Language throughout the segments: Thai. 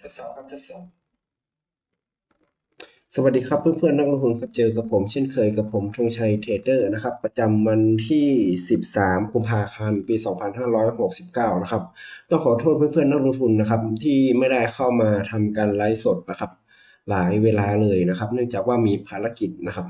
ทดสอบครับทดสอบสวัสดีครับเพื่อนๆนักลงทุนครับเจอกับผมเช่นเคยกับผมธงชัยเทรดเดอร์นะครับ ประจำวันที่ 13 กุมภาพันธ์ปี 2569 นะครับ ต้องขอโทษเพื่อนๆนักลงทุนนะครับ ที่ไม่ได้เข้ามาทำการไลฟ์สดนะครับ หลายเวลาเลยนะครับ เนื่องจากว่ามีภารกิจนะครับ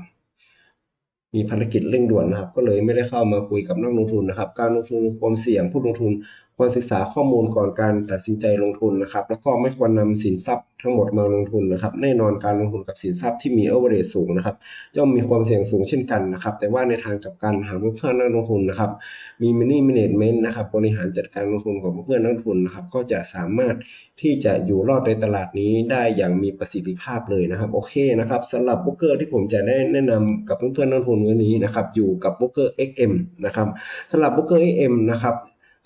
มีภารกิจเร่งด่วนนะครับ ก็เลยไม่ได้เข้ามาคุยกับนักลงทุนนะครับ การลงทุนความเสี่ยงผู้ลงทุนควรศึกษาข้อมูลก่อนการตัดสินใจลงทุนนะครับ แล้วก็ไม่ควรนำสินทรัพย์ทั้งหมดมาลงทุนนะครับ แน่นอนการลงทุนกับสินทรัพย์ที่มีโอเวอร์เรสูงนะครับ ย่อมมีความเสี่ยงสูงเช่นกันนะครับ แต่ว่าในทางกลับกันหากเพื่อนๆนักลงทุนนะครับ มีมินิมิเนจเมนต์นะครับ บริหารจัดการลงทุนของเพื่อนนักลงทุนนะครับ ก็จะสามารถที่จะอยู่รอดในตลาดนี้ได้อย่างมีประสิทธิภาพเลยนะครับ โอเคนะครับสำหรับบุ๊กเกอร์ที่ผมจะได้แนะนำกับเพื่อนๆนักลงทุนวันนี้นะครับ อยู่กับบุ๊กเกอร์ XM นะครับสำหรับบุ๊กเกอร์ XM นะครับ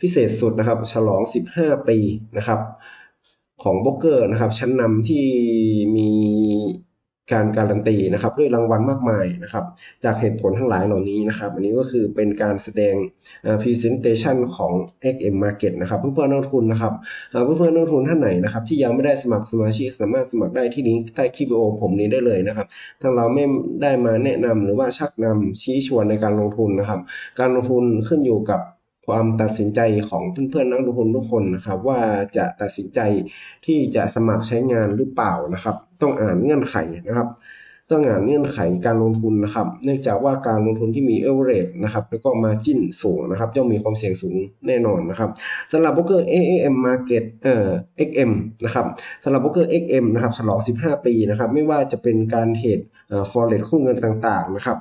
พิเศษสุดนะครับ ฉลอง 15 ปีนะครับ ของโบกเกอร์นะครับ ชั้นนำที่มีการการันตีนะครับ ด้วยรางวัลมากมายนะครับ จากเหตุผลทั้งหลายเหล่านี้นะครับ อันนี้ก็คือเป็นการแสดง presentation ของ XM Market นะครับ เพื่อนๆนักลงทุนนะครับหากเพื่อนักลงทุนท่านไหนนะครับ ที่ยังไม่ได้สมัครสมาชิกสามารถสมัครได้ที่ลิงก์ใต้คลิปวิดีโอผมนี้ได้เลยนะครับทางเราไม่ได้มาแนะนำหรือว่าชักนำชี้ชวนในการลงทุนนะครับ การลงทุนขึ้นอยู่กับ ความตัดสินใจของเพื่อนๆนักลงทุนทุกคนนะครับ ว่าจะตัดสินใจที่จะสมัครใช้งานหรือเปล่านะครับ ต้องอ่านเงื่อนไขนะครับ ต้องอ่านเงื่อนไขการลงทุนนะครับ เนื่องจากว่าการลงทุนที่มีเอเวอเรนะครับแล้วก็มาจิ้นสูงนะครับย่อมมีความเสี่ยงสูงแน่นอนนะครับสำหรับโบรกเกอร์ AAM Market เอ่อ XM นะครับสำหรับโบรกเกอร์ XM นะครับฉลอง 15 ปีนะครับไม่ว่าจะเป็นการเทรด ฟอร์เร็กคู่เงินต่างๆนะครับ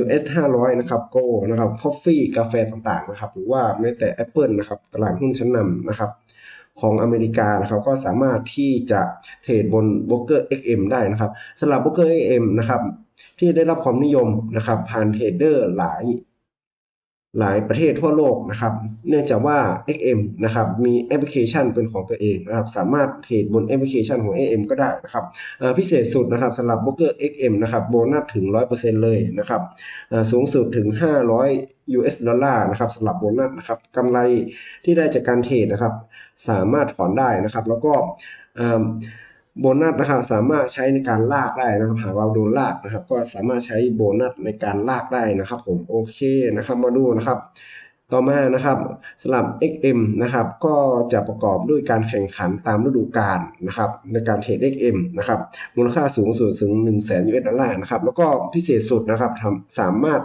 US 500 นะครับโกนะครับคอฟฟี่กาแฟต่างๆนะครับหรือว่าแม้แต่ Apple นะครับตลาดหุ้นชั้นนำนะครับของอเมริกานะครับก็สามารถที่จะเทรดบนบล็อกเกอร์ XM ได้นะครับสำหรับบล็อกเกอร์ XM นะครับที่ได้รับความนิยมนะครับผ่านเทรดเดอร์หลาย หลายประเทศทั่วโลกนะครับ เนื่องจากว่า XM นะครับมีแอปพลิเคชันเป็นของตัวเองนะครับ สามารถเทรดบนแอปพลิเคชันของ XM ก็ได้นะครับพิเศษสุดนะครับสำหรับ b r o k e r XM นะครับโบนัสถึง 100%เลยนะครับสูงสุดถึง 500 US ดอลลาร์นะครับสำหรับโบนัสนะครับกำไรที่ได้จากการเทรดนะครับ สามารถถอนได้นะครับ แล้วก็เอ่อโบนัสนะครับสามารถใช้ในการลากได้นะครับ หากเราโดนลากนะครับ ก็สามารถใช้โบนัสในการลากได้นะครับผม เคนะครับมาดูนะครับ ต่อมานะครับสำหรับ XM นะครับก็จะประกอบด้วยการแข่งขันตามฤดูกาลนะครับในการเทรด XM นะครับมูลค่าสูงสุดถึง1 0 0 0 0แสน US ดอลลาร์นะครับแล้วก็พิเศษสุดนะครับทำสามารถ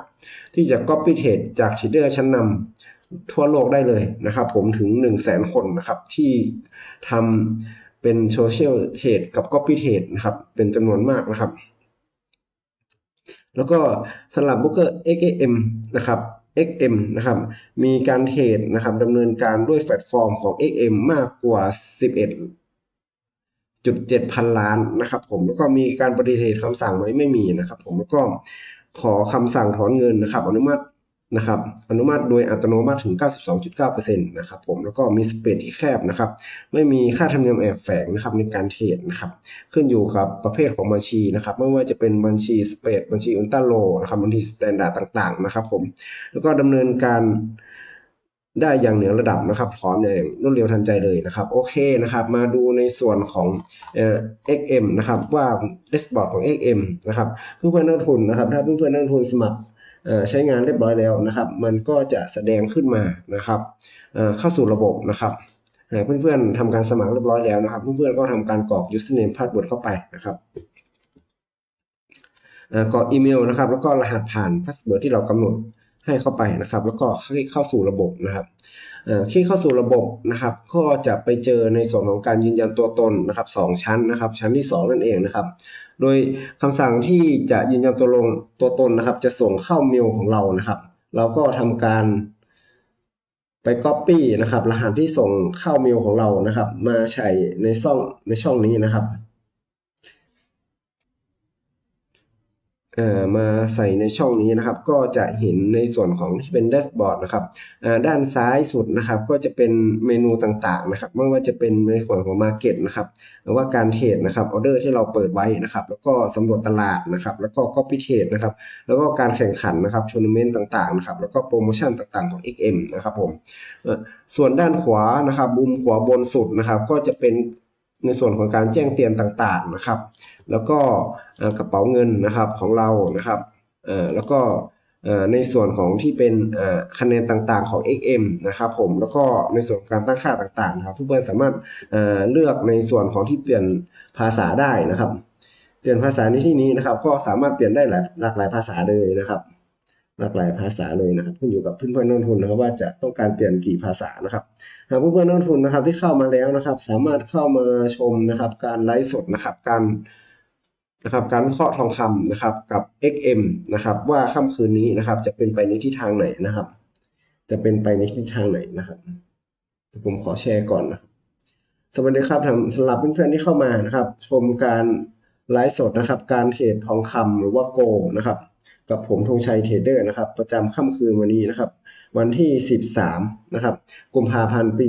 ที่จะ copy trade จากเทรดเดอร์ชั้นนำทั่วโลกได้เลยนะครับ ผมถึง 1 0 0 0 0แสนคนนะครับ ที่ทำเป็นโซเชียลเทรดกับ copy trade นะครับ เป็นจำนวนมากนะครับ แล้วก็สำหรับ Booker XM นะครับ XM นะครับ มีการเทรดนะครับดำเนินการด้วยแพลตฟอร์มของ XM มากกว่า 11จุดเจ็ดพันล้านนะครับผม แล้วก็มีการปฏิเสธคำสั่งไหมไม่มีนะครับผม แล้วก็ขอคำสั่งถอนเงินนะครับ อนุมัติ นะครับอนุมัติโดยอัตโนมัติถึง 92.9%นะครับผมแล้วก็มีสเปรดที่แคบนะครับไม่มีค่าธรรมเนียมแอบแฝงนะครับในการเทรดนะครับขึ้นอยู่กับประเภทของบัญชีนะครับไม่ว่าจะเป็นบัญชีสเปรดบัญชีอุลตร้าโลนะครับบัญชีสแตนดาร์ดต่างๆนะครับผมแล้วก็ดำเนินการได้อย่างเหนือระดับนะครับถอนอย่างรวดเร็วทันใจเลยนะครับ โอเคนะครับ มาดูในส่วนของเอ่อ XM นะครับว่า dashboard ของ XM นะครับเพื่อนๆนักทุนนะครับ ถ้าเพื่อนๆนักทุนสมัคร ใช้งานเรียบร้อยแล้วนะครับ มันก็จะแสดงขึ้นมานะครับเข้าสู่ระบบนะครับหากเพื่อนๆทำการสมัครเรียบร้อยแล้วนะครับ เพื่อนๆก็ทำการกรอก username password เข้าไปนะครับกรอกอีเมลนะครับ แล้วก็รหัสผ่าน password ที่เรากำหนด ให้เข้าไปนะครับ แล้วก็คลิกเข้าสู่ระบบนะครับคลิกเข้าสู่ระบบนะครับ ก็จะไปเจอในส่วนของการยืนยันตัวตนนะครับสองชั้นนะครับ ชั้นที่สองนั่นเองนะครับ โดยคำสั่งที่จะยืนยันตัวลงตัวตนนะครับ จะส่งเข้าเมลของเรานะครับ เราก็ทำการไป Copy นะครับ รหัสที่ส่งเข้าเมลของเรานะครับ มาใส่ในช่องในช่องนี้นะครับ เอ่อ มาใส่ในช่องนี้นะครับ ก็จะเห็นในส่วนของที่เป็นแดชบอร์ดนะครับอ่าด้านซ้ายสุดนะครับ ก็จะเป็นเมนูต่างๆนะครับ ไม่ว่าจะเป็นในส่วนของ Market นะครับหรือว่าการเทรดนะครับออเดอร์ที่เราเปิดไว้นะครับ แล้วก็สำรวจตลาดนะครับ แล้วก็ Copy Trade นะครับ แล้วก็การแข่งขันนะครับทัวร์นาเมนต์ต่างๆนะครับ แล้วก็โปรโมชั่นต่างๆของ XM นะครับผมเออส่วนด้านขวานะครับมุมขวาบนสุดนะครับ ก็จะเป็น ในส่วนของการแจ้งเตือนต่างๆนะครับ แล้วก็กระเป๋าเงินนะครับของเรานะครับแล้วก็ในส่วนของที่เป็นคะแนนต่างๆของ XM นะครับผมแล้วก็ในส่วนการตั้งค่าต่างๆนะครับเพื่อนๆสามารถเอ่อเลือกในส่วนของที่เปลี่ยนภาษาได้นะครับ เปลี่ยนภาษาในที่นี้นะครับ ก็สามารถเปลี่ยนได้หลายหลากหลายภาษาเลยนะครับ หลากหลายภาษาเลยนะครับขึ้นอยู่กับเพื่อนๆนักลงทุนนะครับว่าจะต้องการเปลี่ยนกี่ภาษานะครับหากเพื่อนๆนักลงทุนนะครับที่เข้ามาแล้วนะครับ สามารถเข้ามาชมนะครับ การไลฟ์สดนะครับการนะครับการวิเคราะห์ทองคำนะครับกับ XM นะครับ ว่าค่ำคืนนี้นะครับ จะเป็นไปในทิศทางไหนนะครับ จะเป็นไปในทิศทางไหนนะครับผมขอแชร์ก่อนนะครับสวัสดีครับสำหรับเพื่อนๆที่เข้ามานะครับ ชมการไลฟ์สดนะครับ การเทรดทองคำหรือว่าโกนะครับ กับผมธงชัยเทรดเดอร์นะครับ ประจำค่ำคืนวันนี้นะครับ วันที่ 13 นะครับกุมภาพันธ์ปี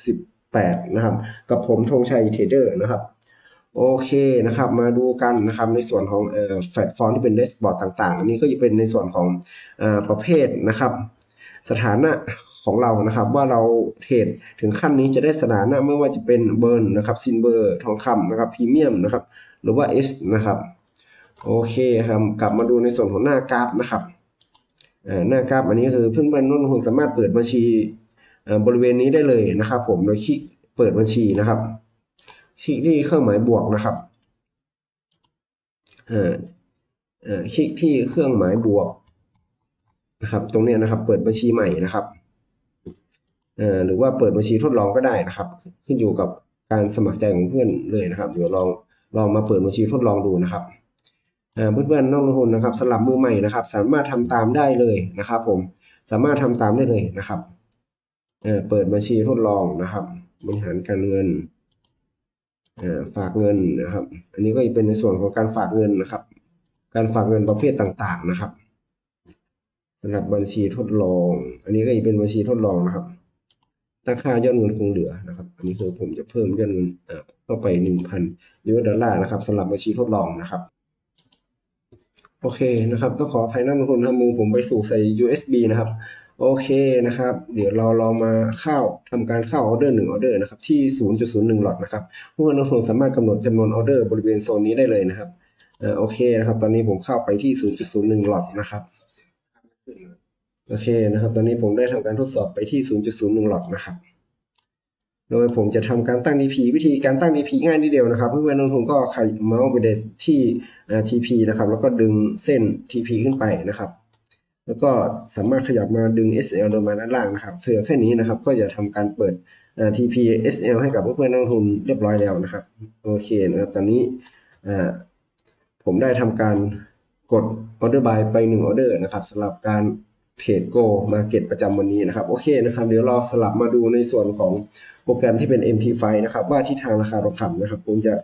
2568 นะครับ กับผมธงชัยเทรดเดอร์นะครับ โอเคนะครับ มาดูกันนะครับในส่วนของเอ่อแฟลตฟอร์มที่เป็นเดสบอร์ดต่างๆ อันนี้ก็จะเป็นในส่วนของเอ่อประเภทนะครับ สถานะของเรานะครับว่าเราเทรดถึงขั้นนี้จะได้สถานะไม่ว่าจะเป็นเบิร์นนะครับซินเบอร์ทองคำนะครับพรีเมียมนะครับหรือว่า S นะครับ โอเคครับกลับมาดูในส่วนของหน้ากราฟนะครับหน้ากราฟอันนี้คือเพื่อนๆนักลงทุนสามารถเปิดบัญชีบริเวณนี้ได้เลยนะครับ ผมโดยคลิกเปิดบัญชีนะครับคลิกที่เครื่องหมายบวกนะครับคลิกที่เครื่องหมายบวกนะครับ ตรงนี้นะครับ เปิดบัญชีใหม่นะครับหรือว่าเปิดบัญชีทดลองก็ได้นะครับ ขึ้นอยู่กับการสมัครใจของเพื่อนเลยนะครับ เดี๋ยวลองลองมาเปิดบัญชีทดลองดูนะครับ เพื่อนๆนักลงทุนนะครับสำหรับมือใหม่นะครับ สามารถทำตามได้เลยนะครับผมสามารถทำตามได้เลยนะครับเปิดบัญชีทดลองนะครับบริหารการเงินฝากเงินนะครับ อันนี้ก็จะเป็นในส่วนของการฝากเงินนะครับ การฝากเงินประเภทต่างๆนะครับสำหรับบัญชีทดลอง อันนี้ก็จะเป็นบัญชีทดลองนะครับตั้งค่ายอดเงินคงเหลือนะครับ อันนี้คือผมจะเพิ่มยอดเงินเข้าไป1,000ยูเอสดอลลาร์นะครับสำหรับบัญชีทดลองนะครับ โอเคนะครับต้องขออภัยนักลงทุนทำมือผมไปสู่ใส่ USB นะครับ โอเคนะครับ เดี๋ยวเราลองมาเข้าทำการเข้าออเดอร์หนึ่งออเดอร์นะครับที่ 0.01 หลอตนะครับผู้นักลงทุนสามารถกำหนดจำนวนออเดอร์บริเวณโซนนี้ได้เลยนะครับเออโอเคนะครับ ตอนนี้ผมเข้าไปที่ 0.01 หลอตนะครับโอเคนะครับ ตอนนี้ผมได้ทำการทดสอบไปที่ 0.01 หลอตนะครับ โดยผมจะทำการตั้ง DP วิธีการตั้ง DP ง่ายนิดเดียวนะครับเพื่อนๆนักลงทุนก็ขยับเมาส์ไปที่ TP นะครับแล้วก็ดึงเส้น TP ขึ้นไปนะครับ แล้วก็สามารถขยับมาดึง SL ลงมาด้านล่างนะครับเพื่อแค่นี้นะครับก็จะทำการเปิด TP SL ให้กับเพื่อนๆนักลงทุนเรียบร้อยแล้วนะครับโอเคนะครับตอนนี้ผมได้ทำการกด Order Buy ไป1 Order นะครับสำหรับการ เทรดโกมาเก็ตประจำวันนี้นะครับโอเคนะครับเดี๋ยวเราสลับมาดูในส่วนของโปรแกรมที่เป็น MT5 นะครับว่าที่ทางราคาทองคำนะครับผมจะ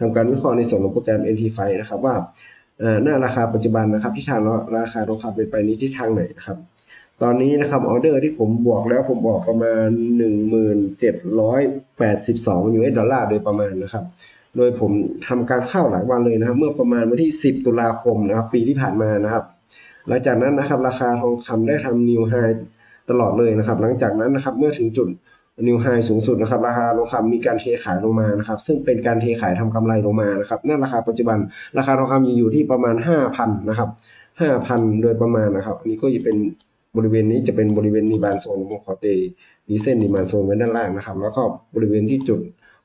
ทำการวิเคราะห์ในส่วนของโปรแกรม MT5 นะครับว่าหน้าราคาปัจจุบันนะครับที่ทางราคาทองคำเป็นไปนี้ที่ทางไหนนะครับตอนนี้นะครับออเดอร์ที่ผมบวกแล้วผมบอกประมาณ 1782 US ดอลลาร์โดยประมาณนะครับโดยผมทำการเข้าหลายวันเลยนะครับเมื่อประมาณวันที่ 10 ตุลาคมนะครับปีที่ผ่านมานะครับ หลังจากนั้นนะครับราคาทองคำได้ทำนิวไฮตลอดเลยนะครับ หลังจากนั้นนะครับเมื่อถึงจุดนิวไฮสูงสุดนะครับราคาทองคำมีการเทขายลงมานะครับ ซึ่งเป็นการเทขายทำกำไรลงมานะครับนั่นราคาปัจจุบัน ราคาทองคำอยู่ที่ประมาณ 5,000นะครับ5,000 โดยประมาณนะครับ อันนี้ก็จะเป็นบริเวณนี้จะเป็นบริเวณนีบานโซนผมขอเตดีเส้นนีบานโซนไว้ด้านล่างนะครับ แล้วก็บริเวณที่จุด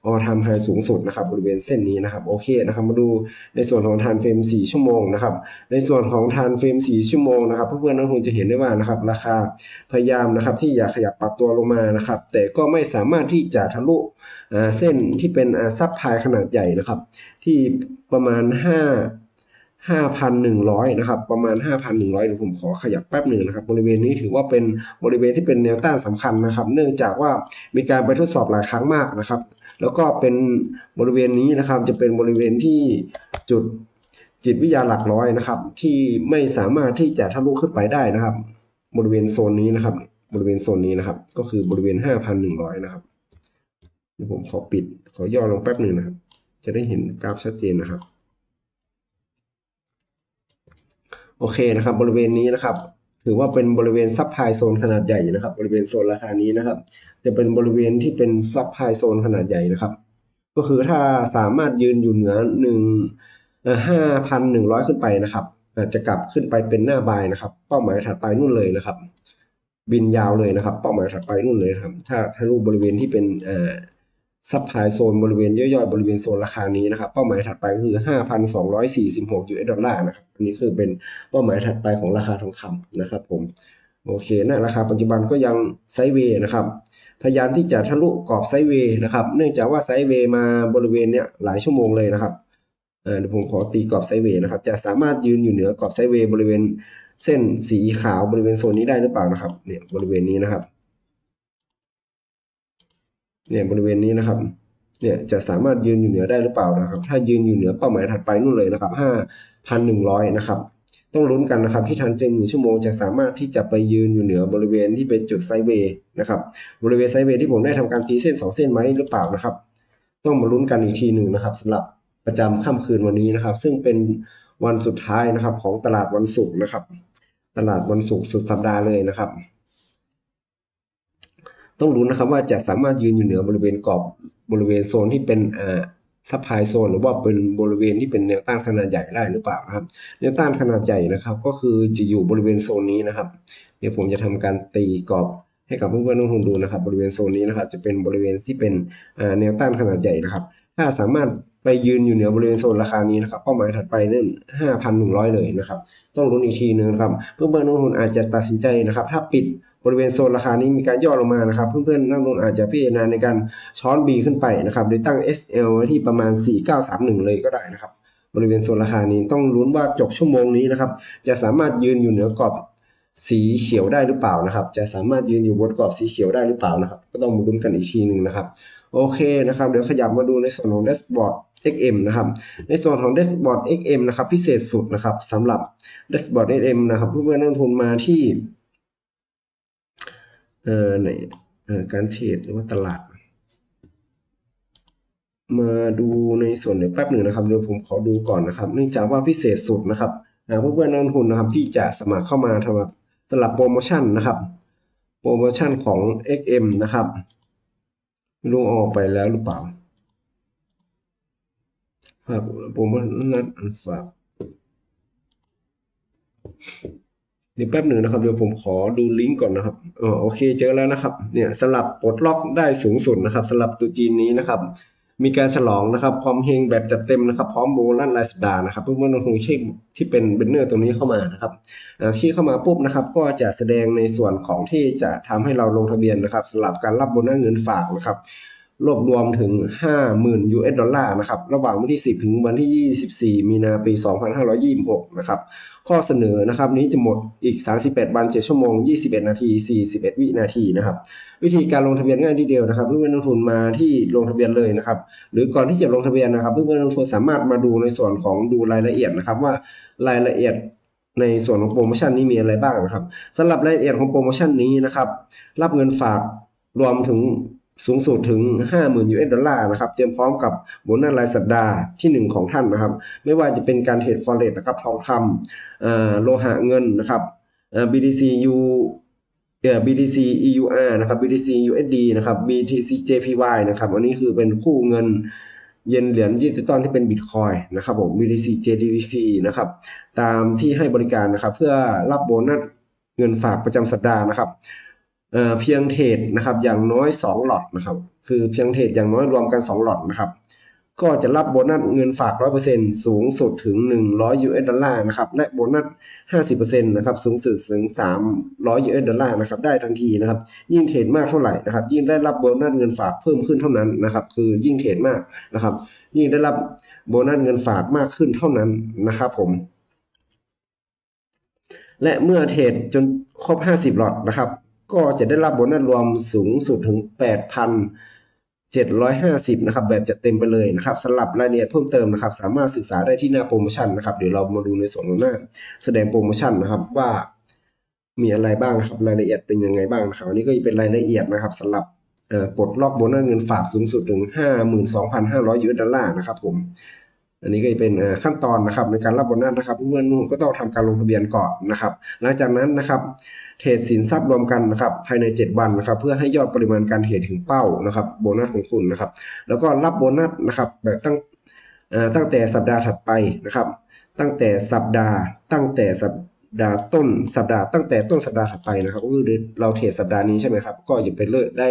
ออทำไฮสูงสุดนะครับบริเวณเส้นนี้นะครับโอเคนะครับมาดูในส่วนของทานเฟรม4 ชั่วโมงนะครับในส่วนของทานเฟรม4 ชั่วโมงนะครับเพื่อนๆนักลงทุนจะเห็นได้ว่านะครับราคาพยายามนะครับที่อยากขยับปรับตัวลงมานะครับแต่ก็ไม่สามารถที่จะทะลุเส้นที่เป็นซับพายขนาดใหญ่นะครับที่ประมาณ 5 5,100 นะครับ ประมาณ 5,100เดี๋ยวผมขอขยับแป๊บหนึ่งนะครับ บริเวณนี้ถือว่าเป็นบริเวณที่เป็นแนวต้านสำคัญนะครับ เนื่องจากว่ามีการไปทดสอบหลายครั้งมากนะครับ แล้วก็เป็นบริเวณนี้นะครับ จะเป็นบริเวณที่จุดจิตวิทยาหลักร้อยนะครับ ที่ไม่สามารถที่จะทะลุขึ้นไปได้นะครับ บริเวณโซนนี้นะครับ บริเวณโซนนี้นะครับ ก็คือบริเวณ 5,100 นะครับเดี๋ยวผมขอปิดขอย่อลงแป๊บหนึ่งนะครับ จะได้เห็นกราฟชัดเจนนะครับ โอเคนะครับ บริเวณนี้นะครับ ถือว่าเป็นบริเวณซับไพโซนขนาดใหญ่นะครับ บริเวณโซนราคานี้นะครับ จะเป็นบริเวณที่เป็นซับไพโซนขนาดใหญ่นะครับ ก็คือถ้าสามารถยืนอยู่เหนือหนึ่งห้าพันหนึ่งร้อยขึ้นไปนะครับจะกลับขึ้นไปเป็นหน้าบายนะครับ เป้าหมายถัดไปนู่นเลยนะครับ บินยาวเลยนะครับ เป้าหมายถัดไปนู่นเลยครับ ถ้าทะลุบริเวณที่เป็น ซับไพโซนบริเวณย่อยๆบริเวณโซนราคานี้นะครับเป้าหมายถัดไปก็คือ 5,246 US ดอลลาร์นะครับอันนี้คือเป็นเป้าหมายถัดไปของราคาทองคำนะครับผมโอเคนะราคาปัจจุบันก็ยังไซเวย์นะครับพยายามที่จะทะลุกรอบไซเวย์นะครับเนื่องจากว่าไซเวย์มาบริเวณเนี้ยหลายชั่วโมงเลยนะครับเดี๋ยวผมขอตีกรอบไซเวย์นะครับจะสามารถยืนอยู่เหนือกรอบไซเวย์บริเวณเส้นสีขาวบริเวณโซนนี้ได้หรือเปล่านะครับเนี่ยบริเวณนี้นะครับ เนี่ยบริเวณนี้นะครับเนี่ยจะสามารถยืนอยู่เหนือได้หรือเปล่านะครับ ถ้ายืนอยู่เหนือเป้าหมายถัดไปนู่นเลยนะครับ5,100 นะครับ ต้องลุ้นกันนะครับที่ทันเฟรมหนึ่งชั่วโมงจะสามารถที่จะไปยืนอยู่เหนือบริเวณที่เป็นจุดไซเวย์นะครับบริเวณไซเวย์ที่ผมได้ทำการตีเส้น 2 เส้นไหมหรือเปล่านะครับ ต้องมาลุ้นกันอีกทีหนึ่งนะครับสำหรับประจำค่ำคืนวันนี้นะครับ ซึ่งเป็นวันสุดท้ายนะครับของตลาดวันศุกร์นะครับ ตลาดวันศุกร์สุดสัปดาห์เลยนะครับ ต้องรู้นะครับว่าจะสามารถยืนอยู่เหนือบริเวณกรอบบริเวณโซนที่เป็นอ่าซับไพโซนหรือว่าเป็นบริเวณที่เป็นแนวต้านขนาดใหญ่ได้หรือเปล่านะครับ แนวต้านขนาดใหญ่นะครับ ก็คือจะอยู่บริเวณโซนนี้นะครับ เดี๋ยวผมจะทำการตีกรอบให้กับเพื่อนๆนักลงทุนดูนะครับ บริเวณโซนนี้นะครับ จะเป็นบริเวณที่เป็นแนวต้านขนาดใหญ่นะครับ ถ้าสามารถไปยืนอยู่เหนือบริเวณโซนราคานี้นะครับเป้าหมายถัดไปนั่น5,100 เลยนะครับ ต้องลุ้นอีกทีนึงนะครับ เพื่อนๆนักลงทุนอาจจะตัดสินใจนะครับ ถ้าปิด บริเวณโซนราคานี้มีการย่อลงมานะครับ เพื่อนๆนักลงทุนอาจจะพิจารณาในการช้อน B ขึ้นไปนะครับโดยตั้ง SL ไว้ที่ประมาณ 4931 เลยก็ได้นะครับ บริเวณโซนราคานี้ต้องลุ้นว่าจบชั่วโมงนี้นะครับ จะสามารถยืนอยู่เหนือกรอบสีเขียวได้หรือเปล่านะครับ จะสามารถยืนอยู่บนกรอบสีเขียวได้หรือเปล่านะครับ ก็ต้องมาลุ้นกันอีกทีหนึ่งนะครับ โอเคนะครับ เดี๋ยวขยับมาดูในส่วนของ dashboard XM นะครับ ในส่วนของ dashboard XM นะครับ พิเศษสุดนะครับสำหรับ dashboard XM นะครับ เพื่อนๆนักลงทุนมาที่ เอ่อในเอ่อการเทรดหรือว่าตลาด มาดูในส่วนเดี๋ยวแป๊บหนึ่งนะครับเดี๋ยวผมขอดูก่อนนะครับ เนื่องจากว่าพิเศษสุดนะครับเพื่อนๆนักลงทุนนะครับที่จะสมัครเข้ามาทำสำหรับโปรโมชั่นนะครับ โปรโมชั่นของ XM นะครับไม่รู้ออกไปแล้วหรือเปล่าฝากโปรโมชั่นนัดอันฝาก เดี๋ยวแป๊บหนึ่งนะครับเดี๋ยวผมขอดูลิงก์ก่อนนะครับอ๋อโอเคเจอแล้วนะครับเนี่ยสลับปลดล็อกได้สูงสุดนะครับสลับตัวจีนนี้นะครับ มีการฉลองนะครับพร้อมเฮงแบบจัดเต็มนะครับ พร้อมโบนัสรายสัปดาห์นะครับเพื่อนๆนักลงทุนเช็คที่เป็นเบนเนอร์ตรงนี้เข้ามานะครับที่เข้ามาปุ๊บนะครับ ก็จะแสดงในส่วนของที่จะทำให้เราลงทะเบียนนะครับสำหรับการรับโบนัสเงินฝากนะครับ รวบรวมถึง 50,000 US ดอลลาร์นะครับ ระหว่างวันที่ 10 ถึงวันที่ 24 มีนาปี 2526 นะครับ ข้อเสนอนะครับนี้จะหมดอีก 38 วัน 7 ชั่วโมง 21 นาที 41 วินาทีนะครับ วิธีการลงทะเบียนง่ายทีเดียวนะครับ เพื่อนๆนักทุนมาที่ลงทะเบียนเลยนะครับ หรือก่อนที่จะลงทะเบียนนะครับ เพื่อนๆนักทุนสามารถมาดูในส่วนของดูรายละเอียดนะครับ ว่ารายละเอียดในส่วนของโปรโมชั่นนี้มีอะไรบ้างนะครับสำหรับรายละเอียดของโปรโมชั่นนี้นะครับ รับเงินฝากรวมถึง สูงสุดถึง 50,000 US ดอลลาร์นะครับ เตรียมพร้อมกับโบนัสรายสัปดาห์ที่ 1 ของท่านนะครับ ไม่ว่าจะเป็นการเทรดฟอเร็กนะครับ ทองคำโลหะเงินนะครับ BTC U เอ่อ BTC EUR นะครับ BTC USD นะครับ BTC JPY นะครับ อันนี้คือเป็นคู่เงินเยนเหรียญดิจิตอลที่เป็นบิตคอยนะครับผม BTC JDVP นะครับ ตามที่ให้บริการนะครับ เพื่อรับโบนัสเงินฝากประจำสัปดาห์นะครับ เพียงเทรดนะครับอย่างน้อย 2 หลอดนะครับ คือเพียงเทรดอย่างน้อยรวมกัน 2 หลอดนะครับ ก็จะรับโบนัสเงินฝาก 100%สูงสุดถึง 100 US ดอลลาร์นะครับ และโบนัส 50%นะครับสูงสุดถึง 300 US ดอลลาร์นะครับได้ทันทีนะครับ ยิ่งเทรดมากเท่าไหร่นะครับ ยิ่งได้รับโบนัสเงินฝากเพิ่มขึ้นเท่านั้นนะครับ คือยิ่งเทรดมากนะครับ ยิ่งได้รับโบนัสเงินฝากมากขึ้นเท่านั้นนะครับผมและเมื่อเทรดจนครบ 50 หลอดนะครับ ก็จะได้รับโบนัสรวมสูงสุดถึง 8,750 นะครับ แบบจัดเต็มไปเลยนะครับสำหรับรายละเอียดเพิ่มเติมนะครับ สามารถศึกษาได้ที่หน้าโปรโมชั่นนะครับ เดี๋ยวเรามาดูในส่วนของหน้า แสดงโปรโมชั่นนะครับว่ามีอะไรบ้างนะครับ รายละเอียดเป็นยังไงบ้างนะครับอันนี้ก็จะเป็นรายละเอียดนะครับสำหรับเอ่อปลดล็อกโบนัสเงินฝากสูงสุดถึง 52,500ยูเอสดอลลาร์นะครับผม อันนี้ก็จะเป็นขั้นตอนนะครับในการรับโบนัสนะครับเพื่อนๆนุ่นก็ต้องทำการลงทะเบียนก่อนนะครับ หลังจากนั้นนะครับเทรดสินทรัพย์รวมกันนะครับภายใน 7 วันนะครับ เพื่อให้ยอดปริมาณการเทรดถึงเป้านะครับ โบนัสของคุณนะครับ แล้วก็รับโบนัสนะครับแบบตั้งตั้งแต่สัปดาห์ถัดไปนะครับ ตั้งแต่สัปดาห์ ตั้งแต่สัป ดาห์ต้นสัปดาห์ตั้งแต่ต้นสัปดาห์ถัดไปนะครับก็คือเราเทรดสัปดาห์นี้ใช่ไหมครับ ก็อย่าไปเลิกได้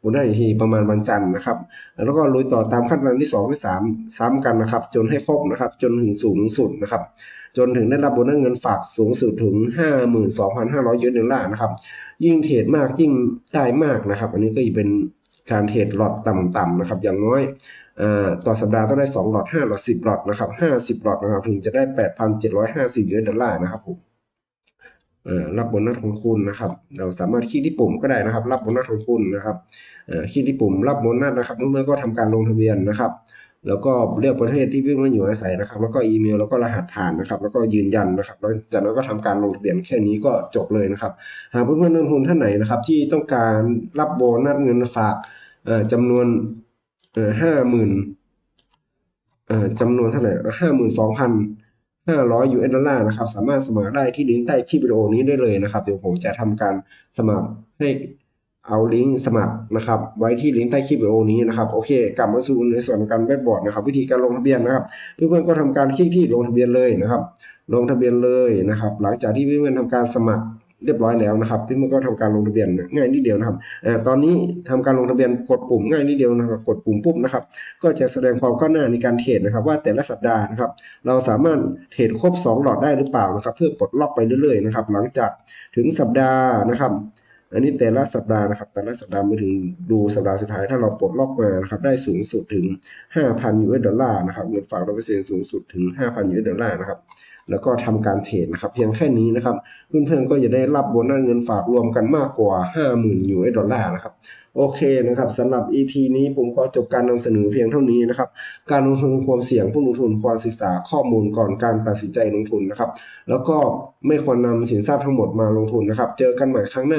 โบนัสอีกทีประมาณวันจันทร์นะครับ แล้วก็ลุยต่อตามขั้นตอนที่2ที่3ซ้ำกันนะครับ จนให้ครบนะครับ จนถึงสูงสุดนะครับ จนถึงได้รับโบนัสเงินฝากสูงสุดถึง 52,500ยูเอสดอลลาร์นะครับ ยิ่งเทรดมากยิ่งได้มากนะครับ อันนี้ก็จะเป็นการเทรดหลอดต่ำๆนะครับ อย่างน้อยต่อสัปดาห์ต้องได้2หลอด5หลอด10หลอดนะครับ50หลอดนะครับถึงจะได้ 8,750ยูเอสดอลลาร์นะครับผม รับโบนัสของคุณนะครับ เราสามารถคลิกที่ปุ่มก็ได้นะครับ รับโบนัสของคุณนะครับคลิกที่ปุ่มรับโบนัสนะครับเมื่อก็ทำการลงทะเบียนนะครับ แล้วก็เลือกประเทศที่เพื่อนๆอยู่อาศัยนะครับ แล้วก็อีเมลแล้วก็รหัสผ่านนะครับ แล้วก็ยืนยันนะครับแล้วจากนั้นก็ทำการลงทะเบียนแค่นี้ก็จบเลยนะครับหากเพื่อนๆนักลงทุนท่านไหนนะครับ ที่ต้องการรับโบนัสเงินฝากเอ่อจำนวนห้าหมื่นจำนวนเท่าไหร่ห้าหมื่นสองพัน ห้าร้อยยูเอสดอลลาร์นะครับ สามารถสมัครได้ที่ลิงก์ใต้คลิปวิดีโอนี้ได้เลยนะครับ เดี๋ยวผมจะทำการสมัครให้เอาลิงก์สมัครนะครับ ไว้ที่ลิงก์ใต้คลิปวิดีโอนี้นะครับ โอเค กลับมาสู่ในส่วนของการแบ็กบอร์ดนะครับ วิธีการลงทะเบียนนะครับ เพื่อนๆก็ทำการคลิกที่ลงทะเบียนเลยนะครับ ลงทะเบียนเลยนะครับ หลังจากที่เพื่อนๆทำการสมัคร เรียบร้อยแล้วนะครับเพื่อก็ทำการลงทะเบียนง่ายนิดเดียวนะครับตอนนี้ทำการลงทะเบียนกดปุ่มง่ายนิดเดียวนะครับกดปุ่มปุ๊บนะครับ ก็จะแสดงความก้าวหน้าในการเทรดนะครับ ว่าแต่ละสัปดาห์นะครับเราสามารถเทรดครบ 2 หลอดได้หรือเปล่านะครับ เพื่อปลดล็อกไปเรื่อยๆนะครับหลังจากถึงสัปดาห์นะครับ อันนี้แต่ละสัปดาห์นะครับ แต่ละสัปดาห์มาถึงดูสัปดาห์สุดท้ายถ้าเราปลดล็อกมานะครับได้สูงสุดถึง 5,000 US ดอลลาร์นะครับเงินฝากร้อยเปอร์เซ็นต์สูงสุดถึง 5,000 US ดอลลาร์นะครับแล้วก็ทำการเทรดนะครับเพียงแค่นี้นะครับเพื่อนๆก็จะได้รับโบนัสเงินฝากรวมกันมากกว่า 50,000 US ดอลลาร์นะครับโอเคนะครับสำหรับ EP นี้ผมก็จบการนำเสนอเพียงเท่านี้นะครับ การลงทุนความเสี่ยงผู้ลงทุนควรศึกษาข้อมูลก่อนการตัดสินใจลงทุนนะครับ แล้วก็ไม่ควรนำสินทรัพย์ทั้งหมดมาลงทุนนะครับ เจอกันใหม่ครั้งหน้า